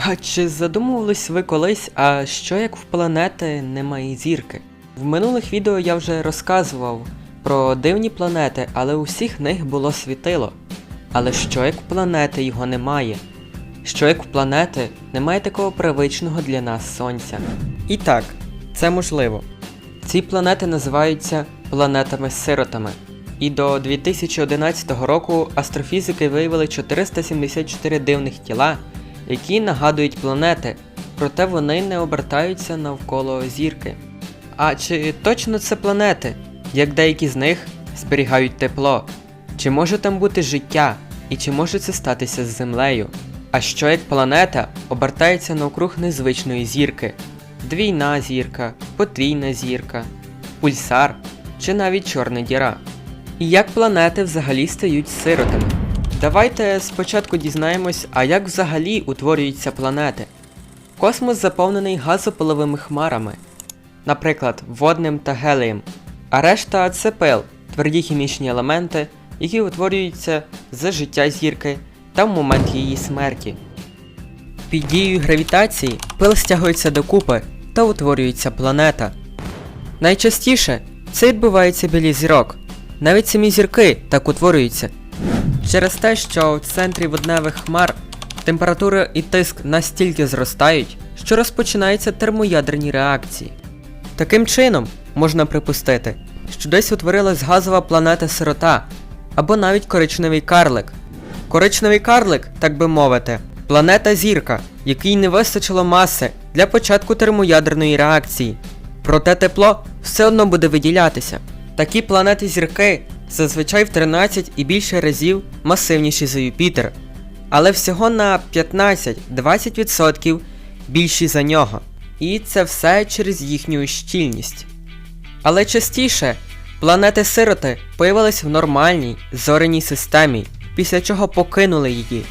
А чи задумувались ви колись, а що як в планети немає зірки? В минулих відео я вже розказував про дивні планети, але у всіх них було світило. Але що як в планети його немає? Що як в планети немає такого привичного для нас сонця? І так, це можливо. Ці планети називаються планетами-сиротами. І до 2011 року астрофізики виявили 474 дивних тіла, які нагадують планети, проте вони не обертаються навколо зірки. А чи точно це планети, як деякі з них зберігають тепло? Чи може там бути життя, і чи може це статися з Землею? А що як планета обертається навкруг незвичної зірки? Двійна зірка, потрійна зірка, пульсар чи навіть чорна діра? І як планети взагалі стають сиротами? Давайте спочатку дізнаємось, а як взагалі утворюються планети. Космос заповнений газопиловими хмарами, наприклад, водним та гелієм, а решта це пил, тверді хімічні елементи, які утворюються за життя зірки та в момент її смерті. Під дією гравітації пил стягується докупи та утворюється планета. Найчастіше це відбувається біля зірок. Навіть самі зірки так утворюються. Через те, що в центрі водневих хмар температура і тиск настільки зростають, що розпочинаються термоядерні реакції. Таким чином, можна припустити, що десь утворилась газова планета сирота або навіть коричневий карлик. Коричневий карлик, так би мовити, планета зірка, якій не вистачило маси для початку термоядерної реакції. Проте тепло все одно буде виділятися. Такі планети зірки зазвичай в 13 і більше разів масивніші за Юпітер, але всього на 15-20% більші за нього. І це все через їхню щільність. Але частіше планети-сироти появились в нормальній зоряній системі, після чого покинули її.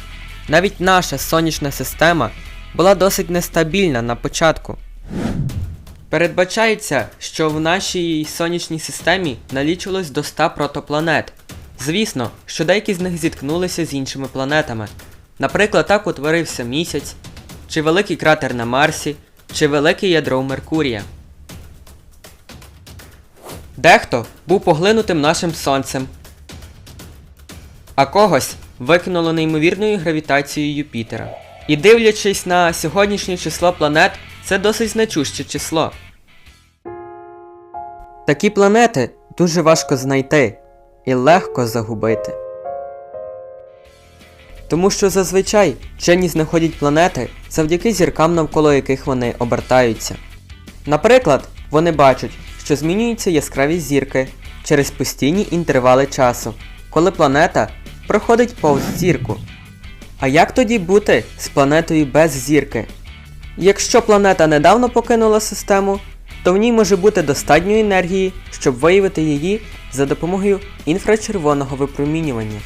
Навіть наша сонячна система була досить нестабільна на початку. Передбачається, що в нашій сонячній системі налічилось до 100 протопланет. Звісно, що деякі з них зіткнулися з іншими планетами. Наприклад, так утворився місяць, чи великий кратер на Марсі, чи велике ядро Меркурія. Дехто був поглинутим нашим сонцем, а когось викинуло неймовірною гравітацією Юпітера. І дивлячись на сьогоднішнє число планет, це досить значуще число. Такі планети дуже важко знайти і легко загубити. Тому що зазвичай вчені знаходять планети завдяки зіркам, навколо яких вони обертаються. Наприклад, вони бачать, що змінюється яскравість зірки через постійні інтервали часу, коли планета проходить повз зірку. А як тоді бути з планетою без зірки? Якщо планета недавно покинула систему, то в ній може бути достатньо енергії, щоб виявити її за допомогою інфрачервоного випромінювання.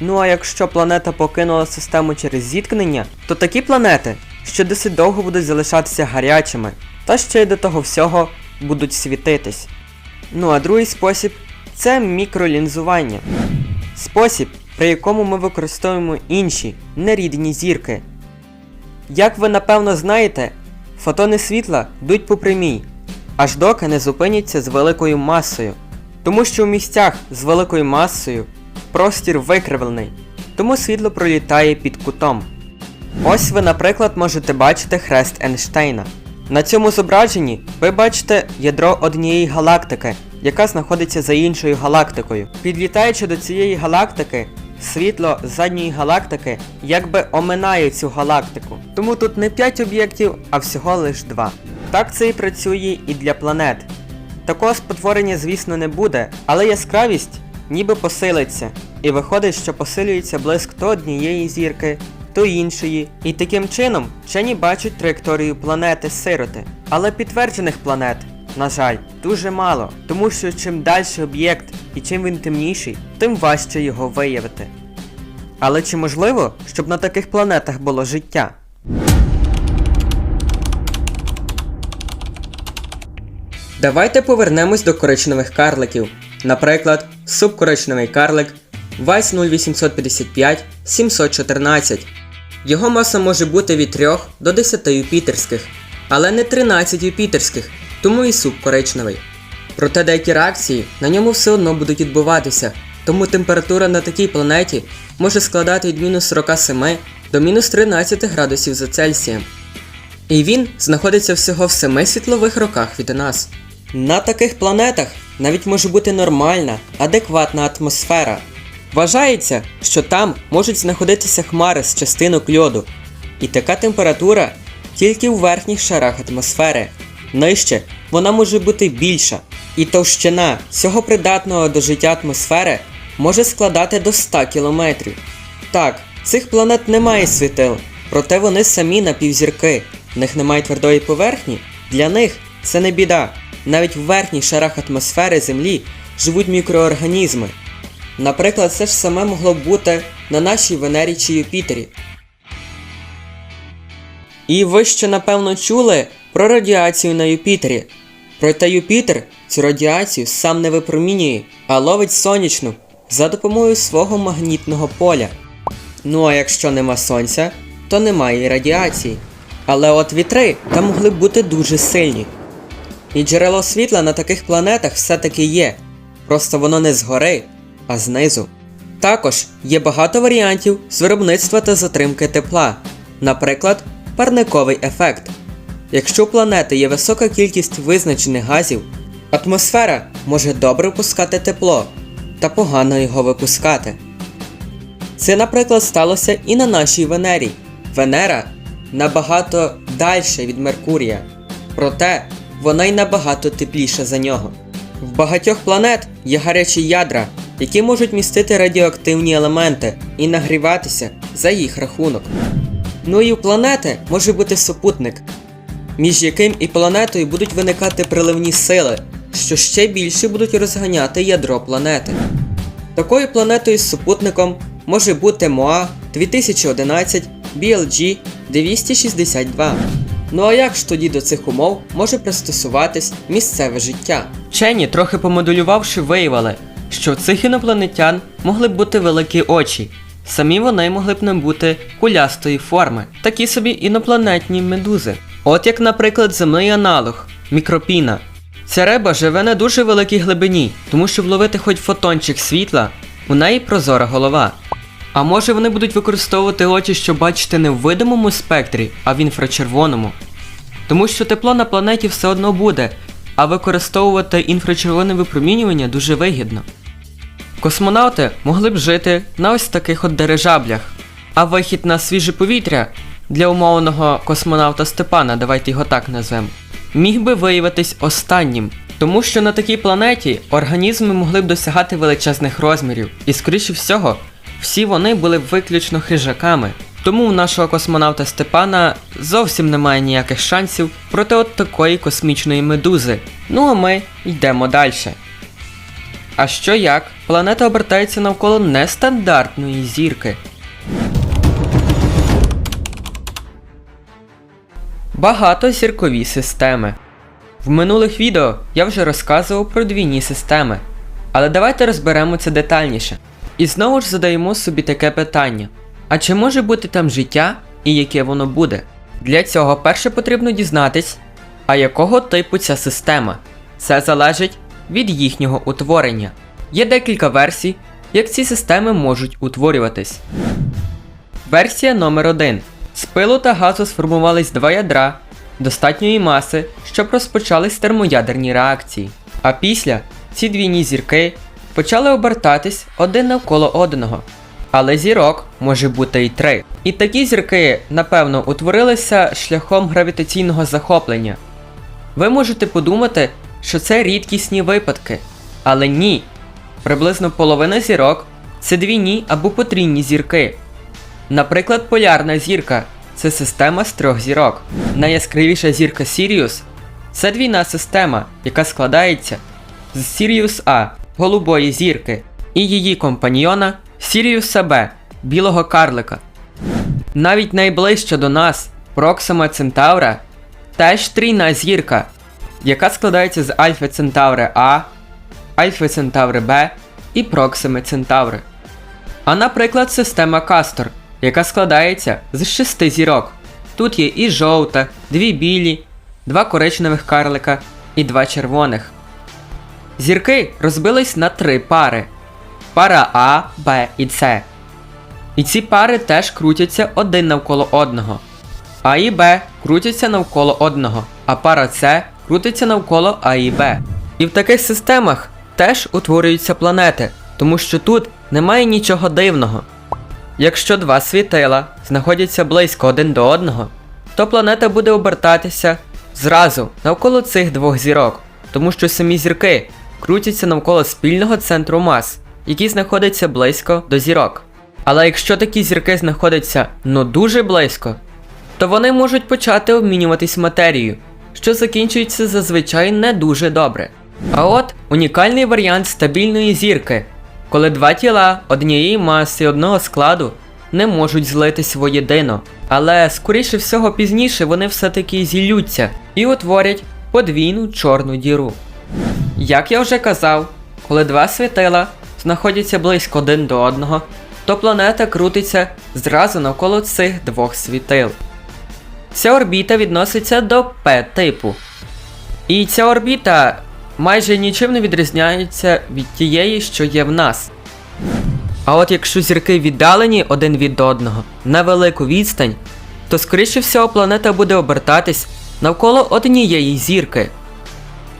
Ну а якщо планета покинула систему через зіткнення, то такі планети ще досить довго будуть залишатися гарячими, та ще й до того всього будуть світитись. Ну а другий спосіб це мікролінзування. Спосіб, при якому ми використовуємо інші нерідні зірки. Як ви напевно знаєте, фотони світла йдуть по прямій, аж доки не зупиняться з великою масою. Тому що в місцях з великою масою простір викривлений, тому світло пролітає під кутом. Ось ви, наприклад, можете бачити хрест Ейнштейна. На цьому зображенні ви бачите ядро однієї галактики, яка знаходиться за іншою галактикою. Підлітаючи до цієї галактики, світло задньої галактики якби оминає цю галактику. Тому тут не 5 об'єктів, а всього лиш 2. Так це і працює і для планет. Такого спотворення, звісно, не буде, але яскравість ніби посилиться, і виходить, що посилюється блиск то однієї зірки, то іншої. І таким чином вчені бачать траєкторію планети сироти. Але підтверджених планет, на жаль, дуже мало, тому що чим далі об'єкт і чим він темніший, тим важче його виявити. Але чи можливо, щоб на таких планетах було життя? Давайте повернемось до коричневих карликів. Наприклад, субкоричневий карлик Vice 0855 714. Його маса може бути від 3 до 10 юпітерських, але не 13 юпітерських, тому і суп коричневий. Проте деякі реакції на ньому все одно будуть відбуватися, тому температура на такій планеті може складати від мінус 47 до мінус 13 градусів за Цельсієм. І він знаходиться всього в 7 світлових роках від нас. На таких планетах навіть може бути нормальна, адекватна атмосфера. Вважається, що там можуть знаходитися хмари з частинок льоду, і така температура тільки у верхніх шарах атмосфери. Нижче вона може бути більша, і товщина цього придатного до життя атмосфери може складати до 100 кілометрів. Так, цих планет немає світил, проте вони самі напівзірки, в них немає твердої поверхні, для них це не біда. Навіть в верхніх шарах атмосфери Землі живуть мікроорганізми. Наприклад, це ж саме могло б бути на нашій Венері чи Юпітері. І ви ще напевно чули про радіацію на Юпітері. Проте Юпітер цю радіацію сам не випромінює, а ловить сонячну за допомогою свого магнітного поля. Ну а якщо нема сонця, то немає і радіації. Але от вітри там могли б бути дуже сильні. І джерело світла на таких планетах все-таки є, просто воно не згори, а знизу. Також є багато варіантів з виробництва та затримки тепла, наприклад, парниковий ефект. Якщо у планети є висока кількість визначених газів, атмосфера може добре впускати тепло та погано його випускати. Це, наприклад, сталося і на нашій Венері. Венера набагато дальше від Меркурія, проте вона й набагато тепліша за нього. В багатьох планет є гарячі ядра, які можуть містити радіоактивні елементи і нагріватися за їх рахунок. Ну і у планети може бути супутник, між яким і планетою будуть виникати приливні сили, що ще більше будуть розганяти ядро планети. Такою планетою з супутником може бути МОА 2011 BLG 262. Ну а як ж тоді до цих умов може пристосуватись місцеве життя? Вчені, трохи помоделювавши, виявили, що в цих інопланетян могли б бути великі очі. Самі вони могли б не бути кулястої форми, такі собі інопланетні медузи. От як, наприклад, земний аналог мікропіна. Ця риба живе на дуже великій глибині, тому що вловити хоч фотончик світла, у неї прозора голова. А може вони будуть використовувати очі, щоб бачити не в видимому спектрі, а в інфрачервоному. Тому що тепло на планеті все одно буде, а використовувати інфрачервоне випромінювання дуже вигідно. Космонавти могли б жити на ось таких от дирижаблях, а вихід на свіже повітря для умовного космонавта Степана, давайте його так назвемо, міг би виявитись останнім. Тому що на такій планеті організми могли б досягати величезних розмірів, і скоріше всього, всі вони були б виключно хижаками. Тому у нашого космонавта Степана зовсім немає ніяких шансів проти от такої космічної медузи. Ну а ми йдемо далі. А що як? Планета обертається навколо нестандартної зірки. Багатозіркові системи. В минулих відео я вже розказував про двійні системи, але давайте розберемо це детальніше. І знову ж задаємо собі таке питання: а чи може бути там життя і яке воно буде? Для цього перше потрібно дізнатись, а якого типу ця система. Це залежить від їхнього утворення. Є декілька версій, як ці системи можуть утворюватись. Версія номер 1 З пилу та газу сформувались два ядра достатньої маси, щоб розпочались термоядерні реакції. А після ці двійні зірки почали обертатись один навколо одного. Але зірок може бути і три. І такі зірки, напевно, утворилися шляхом гравітаційного захоплення. Ви можете подумати, що це рідкісні випадки, але ні. Приблизно половина зірок це двійні або потрійні зірки. Наприклад, полярна зірка це система з трьох зірок. Найяскравіша зірка Сіріус це двійна система, яка складається з Сіріус А голубої зірки і її компаньйона Сіріуса Б білого карлика. Навіть найближча до нас Проксима Центавра теж трійна зірка, яка складається з Альфа Центаври А, Альфа Центаври Б і Проксими Центаври. А наприклад, система Кастор яка складається з шести зірок. Тут є і жовта, дві білі, два коричневих карлика і два червоних. Зірки розбились на три пари: пара А, Б і С. І ці пари теж крутяться один навколо одного. А і Б крутяться навколо одного, а пара С крутиться навколо А і Б. І в таких системах теж утворюються планети, тому що тут немає нічого дивного. Якщо два світила знаходяться близько один до одного, то планета буде обертатися зразу навколо цих двох зірок, тому що самі зірки крутяться навколо спільного центру мас, який знаходиться близько до зірок. Але якщо такі зірки знаходяться ну дуже близько, то вони можуть почати обмінюватись матерією, що закінчується зазвичай не дуже добре. А от унікальний варіант стабільної зірки, коли два тіла однієї маси одного складу не можуть злитись воєдино, але скоріше всього пізніше вони все-таки зілються і утворять подвійну чорну діру. Як я вже казав, коли два світила знаходяться близько один до одного, то планета крутиться зразу навколо цих двох світил. Ця орбіта відноситься до П-типу. І ця орбіта майже нічим не відрізняється від тієї, що є в нас. А от якщо зірки віддалені один від одного на велику відстань, то скоріше всього планета буде обертатись навколо однієї зірки.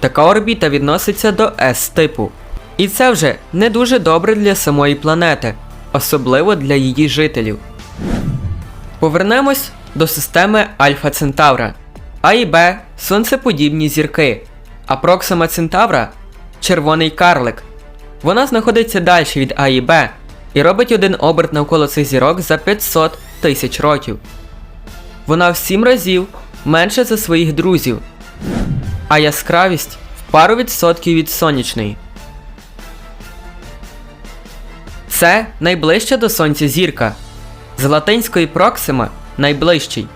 Така орбіта відноситься до С-типу. І це вже не дуже добре для самої планети, особливо для її жителів. Повернемось до системи Альфа Центавра. А і Б сонцеподібні зірки, а Проксима Центавра червоний карлик. Вона знаходиться далі від А і Б і робить один оберт навколо цих зірок за 500 тисяч років. Вона в 7 разів менша за своїх друзів, а яскравість в пару відсотків від сонячної. Це найближча до сонця зірка. З латинської Проксима найближчий.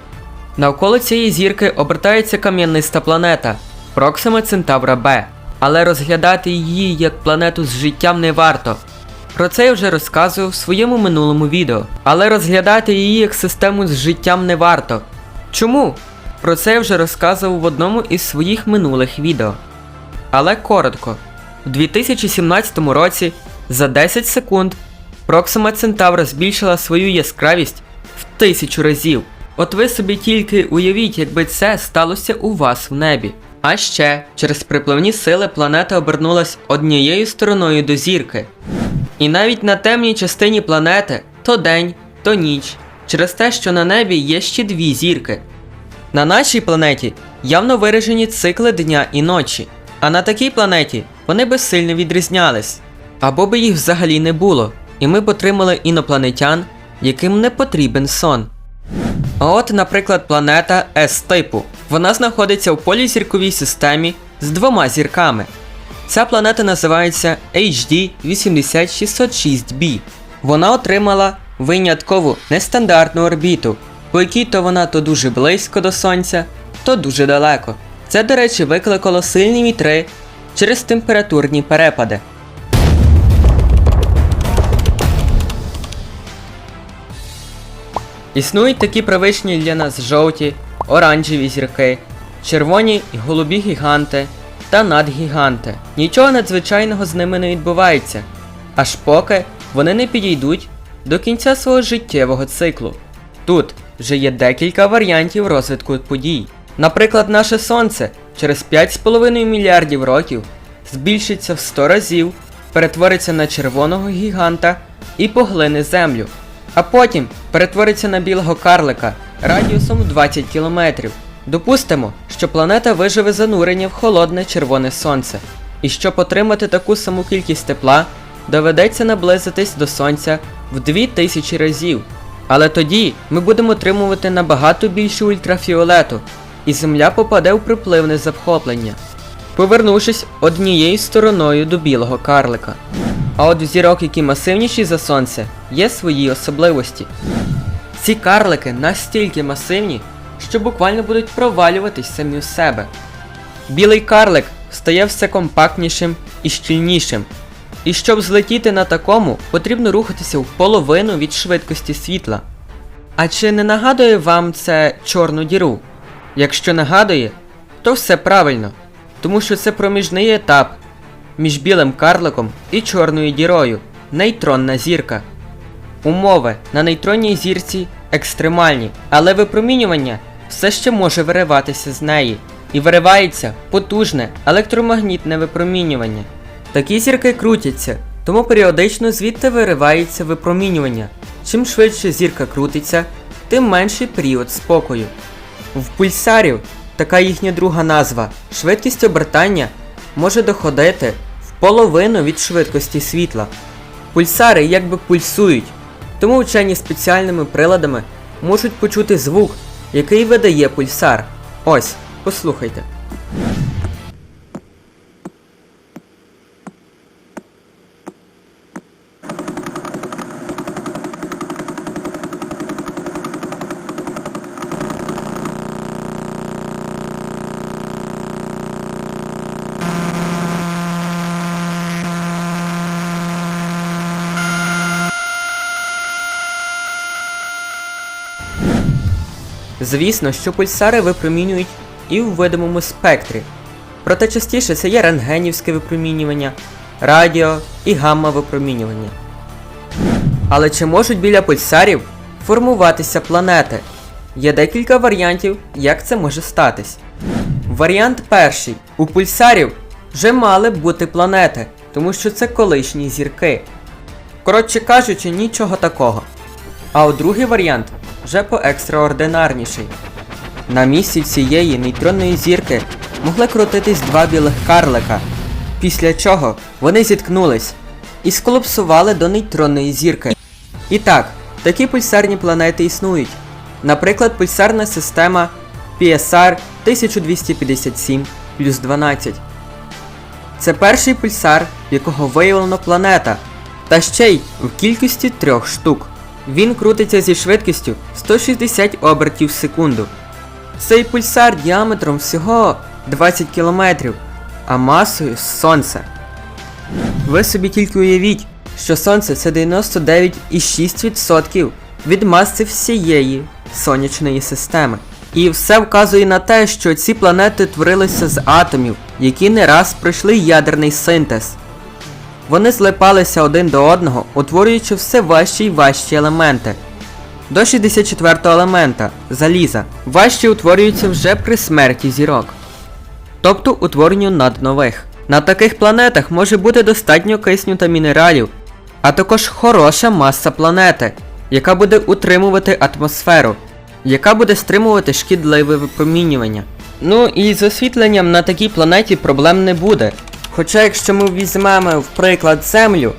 Навколо цієї зірки обертається кам'яниста планета Проксима Центавра Б. Але розглядати її як планету з життям не варто. Про це я вже розказував в своєму минулому відео. Але розглядати її як систему з життям не варто. Чому? Про це я вже розказував в одному із своїх минулих відео. Але коротко. У 2017 році за 10 секунд Проксима Центавра збільшила свою яскравість в тисячу разів. От ви собі тільки уявіть, якби це сталося у вас в небі. А ще через припливні сили планета обернулась однією стороною до зірки. І навіть на темній частині планети то день, то ніч, через те, що на небі є ще дві зірки. На нашій планеті явно виражені цикли дня і ночі, а на такій планеті вони би сильно відрізнялись, або би їх взагалі не було, і ми б отримали інопланетян, яким не потрібен сон. А от, наприклад, планета С-типу. Вона знаходиться в полізірковій системі з двома зірками. Ця планета називається HD 80606b. Вона отримала виняткову нестандартну орбіту, по якій то вона то дуже близько до Сонця, то дуже далеко. Це, до речі, викликало сильні вітри через температурні перепади. Існують такі привичні для нас жовті, оранжеві зірки, червоні і голубі гіганти та надгіганти. Нічого надзвичайного з ними не відбувається, аж поки вони не підійдуть до кінця свого життєвого циклу. Тут вже є декілька варіантів розвитку подій. Наприклад, наше Сонце через 5,5 мільярдів років збільшиться в 100 разів, перетвориться на червоного гіганта і поглине Землю а потім перетвориться на білого карлика радіусом 20 кілометрів. Допустимо, що планета виживе занурення в холодне червоне сонце, і щоб отримати таку саму кількість тепла, доведеться наблизитись до сонця в 2000 разів. Але тоді ми будемо отримувати набагато більше ультрафіолету, і Земля попаде в припливне захоплення, повернувшись однією стороною до білого карлика. А от зірок, які масивніші за сонце, є свої особливості. Ці карлики настільки масивні, що буквально будуть провалюватись самі в себе. Білий карлик стає все компактнішим і щільнішим. І щоб злетіти на такому, потрібно рухатися в половину від швидкості світла. А чи не нагадує вам це чорну діру? Якщо нагадує, то все правильно, тому що це проміжний етап між білим карликом і чорною дірою нейтронна зірка. Умови на нейтронній зірці екстремальні, але випромінювання все ще може вириватися з неї. І виривається потужне електромагнітне випромінювання. Такі зірки крутяться, тому періодично звідти виривається випромінювання. Чим швидше зірка крутиться, тим менший період спокою. В пульсарів, така їхня друга назва, швидкість обертання може доходити половину від швидкості світла. Пульсари якби пульсують, тому вчені спеціальними приладами можуть почути звук, який видає пульсар. Ось, послухайте. Звісно, що пульсари випромінюють і в видимому спектрі. Проте частіше це є рентгенівське випромінювання, радіо і гамма-випромінювання. Але чи можуть біля пульсарів формуватися планети? Є декілька варіантів, як це може статись. Варіант перший. У пульсарів вже мали б бути планети, тому що це колишні зірки. Коротше кажучи, нічого такого. А от другий варіант вже поекстраординарніший. На місці цієї нейтронної зірки могли крутитись два білих карлика, після чого вони зіткнулись і сколапсували до нейтронної зірки. І так, такі пульсарні планети існують. Наприклад, пульсарна система PSR 1257 плюс 12. Це перший пульсар, в якого виявлено планета, та ще й в кількості трьох штук. Він крутиться зі швидкістю 160 обертів в секунду. Цей пульсар діаметром всього 20 км, а масою Сонце. Ви собі тільки уявіть, що Сонце це 99,6% від маси всієї сонячної системи. І все вказує на те, що ці планети творилися з атомів, які не раз пройшли ядерний синтез. Вони злипалися один до одного, утворюючи все важчі й важчі елементи. До 64-го елемента заліза важчі утворюються вже при смерті зірок, тобто утворенню наднових. На таких планетах може бути достатньо кисню та мінералів, а також хороша маса планети, яка буде утримувати атмосферу, яка буде стримувати шкідливе випромінювання. Ну і з освітленням на такій планеті проблем не буде. Хоча якщо ми візьмемо в приклад Землю,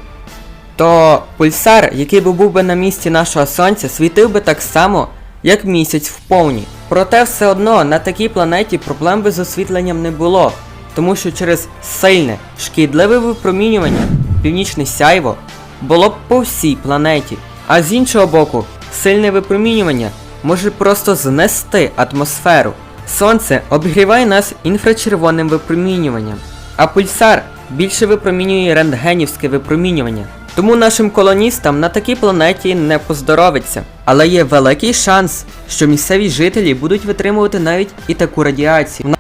то пульсар, який би був би на місці нашого сонця, світив би так само, як місяць в повні. Проте все одно на такій планеті проблем би з освітленням не було, тому що через сильне, шкідливе випромінювання північне сяйво було б по всій планеті. А з іншого боку, сильне випромінювання може просто знести атмосферу. Сонце обігріває нас інфрачервоним випромінюванням, а пульсар більше випромінює рентгенівське випромінювання. Тому нашим колоністам на такій планеті не поздоровиться. Але є великий шанс, що місцеві жителі будуть витримувати навіть і таку радіацію.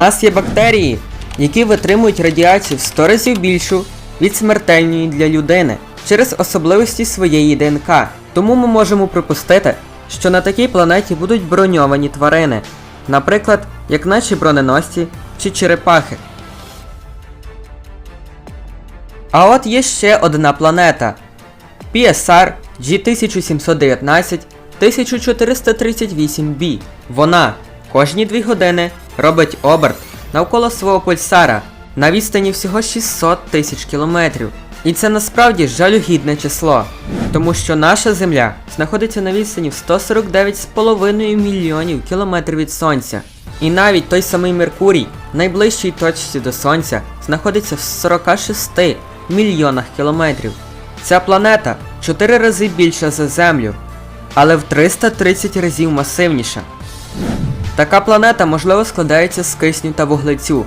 У нас є бактерії, які витримують радіацію в 100 разів більшу від смертельної для людини через особливості своєї ДНК. Тому ми можемо припустити, що на такій планеті будуть броньовані тварини, наприклад, як наші броненосці чи черепахи. А от є ще одна планета PSR G1719 1438b. Вона кожні 2 години робить оберт навколо свого пульсара на відстані всього 600 тисяч кілометрів. І це насправді жалюгідне число, тому що наша Земля знаходиться на відстані в 149,5 мільйонів кілометрів від Сонця. І навіть той самий Меркурій, найближчій точці до Сонця, знаходиться в 46 мільйонах кілометрів. Ця планета 4 рази більша за Землю, але в 330 разів масивніша. Така планета можливо складається з кисню та вуглецю,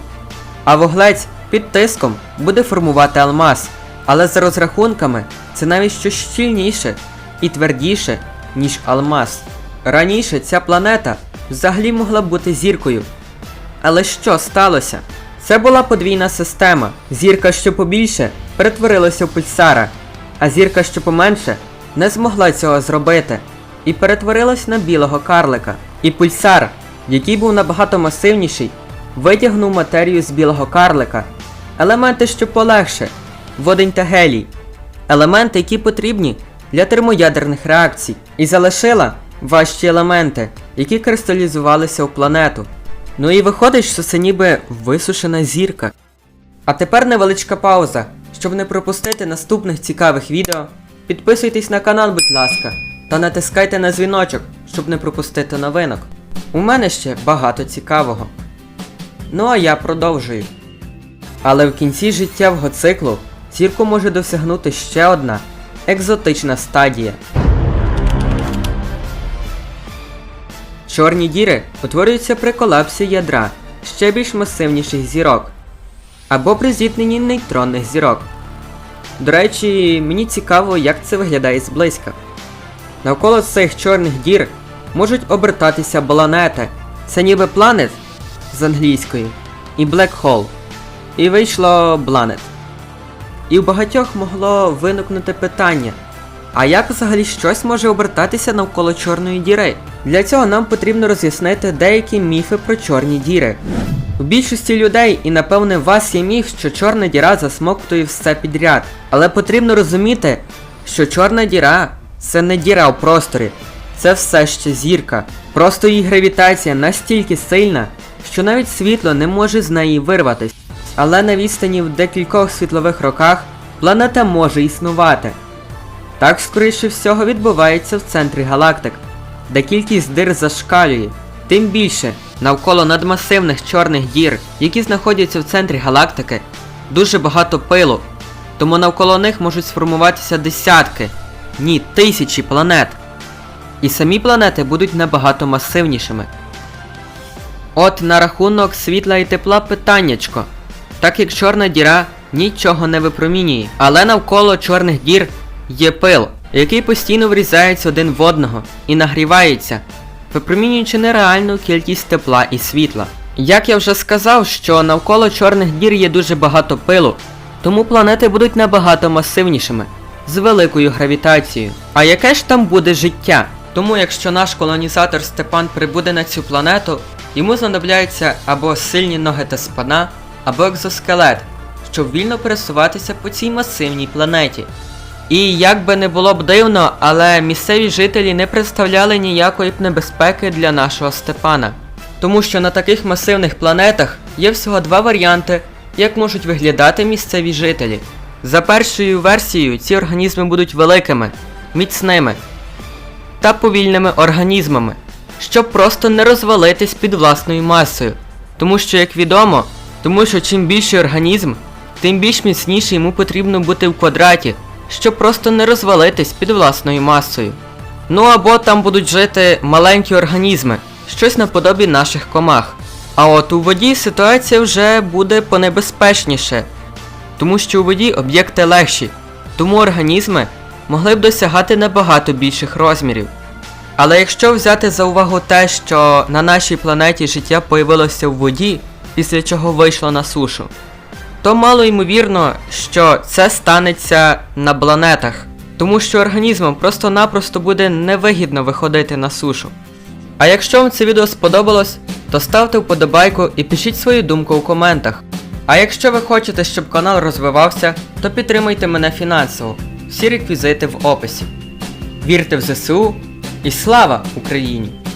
а вуглець під тиском буде формувати алмаз, але за розрахунками це навіть щось щільніше і твердіше, ніж алмаз. Раніше ця планета взагалі могла бути зіркою. Але що сталося? Це була подвійна система. Зірка, що побільше, перетворилася в пульсара, а зірка, що поменше, не змогла цього зробити і перетворилась на білого карлика. І пульсар, який був набагато масивніший, витягнув матерію з білого карлика, елементи, що полегше, водень та гелій, елементи, які потрібні для термоядерних реакцій, і залишила важчі елементи, які кристалізувалися у планету. Ну і виходить, що це ніби висушена зірка. А тепер невеличка пауза. Щоб не пропустити наступних цікавих відео, підписуйтесь на канал, будь ласка, та натискайте на дзвіночок, щоб не пропустити новинок. У мене ще багато цікавого. Ну а я продовжую. Але в кінці життєвого циклу зірку може досягнути ще одна екзотична стадія. Чорні діри утворюються при колапсі ядра ще більш масивніших зірок або при зіткненні нейтронних зірок. До речі, мені цікаво, як це виглядає зблизька. Навколо цих чорних дір можуть обертатися планети. Це ніби планет з англійської і Black Hole. І вийшло Planet. І у багатьох могло виникнути питання: а як взагалі щось може обертатися навколо чорної діри? Для цього нам потрібно роз'яснити деякі міфи про чорні діри. У більшості людей, і напевне вас є міф, що чорна діра засмоктує все підряд. Але потрібно розуміти, що чорна діра це не діра у просторі, це все ще зірка. Просто її гравітація настільки сильна, що навіть світло не може з неї вирватися. Але на відстані в декількох світлових роках планета може існувати. Так, скоріше всього, відбувається в центрі галактик, де кількість дир зашкалює. Тим більше, навколо надмасивних чорних дір, які знаходяться в центрі галактики, дуже багато пилу, тому навколо них можуть сформуватися десятки, ні, тисячі планет. І самі планети будуть набагато масивнішими. От на рахунок світла і тепла питаннячко. Так як чорна діра нічого не випромінює, але навколо чорних дір є пил, який постійно врізається один в одного і нагрівається, випромінюючи нереальну кількість тепла і світла. Як я вже сказав, що навколо чорних дір є дуже багато пилу, тому планети будуть набагато масивнішими, з великою гравітацією. А яке ж там буде життя? Тому якщо наш колонізатор Степан прибуде на цю планету, йому знадобляються або сильні ноги та спина, або екзоскелет, щоб вільно пересуватися по цій масивній планеті. І як би не було б дивно, але місцеві жителі не представляли ніякої б небезпеки для нашого Степана. Тому що на таких масивних планетах є всього два варіанти, як можуть виглядати місцеві жителі. За першою версією, ці організми будуть великими, міцними та повільними організмами, щоб просто не розвалитись під власною масою. Тому що, як відомо, тому що чим більший організм, тим більш міцніше йому потрібно бути в квадраті, щоб просто не розвалитись під власною масою. Ну або там будуть жити маленькі організми, щось наподобі наших комах. А от у воді ситуація вже буде понебезпечніше, тому що у воді об'єкти легші, тому організми могли б досягати набагато більших розмірів. Але якщо взяти за увагу те, що на нашій планеті життя появилося в воді, після чого вийшло на сушу, то мало ймовірно, що це станеться на планетах, тому що організмам просто-напросто буде невигідно виходити на сушу. А якщо вам це відео сподобалось, то ставте вподобайку і пишіть свою думку у коментах. А якщо ви хочете, щоб канал розвивався, то підтримайте мене фінансово. Всі реквізити в описі. Вірте в ЗСУ і слава Україні!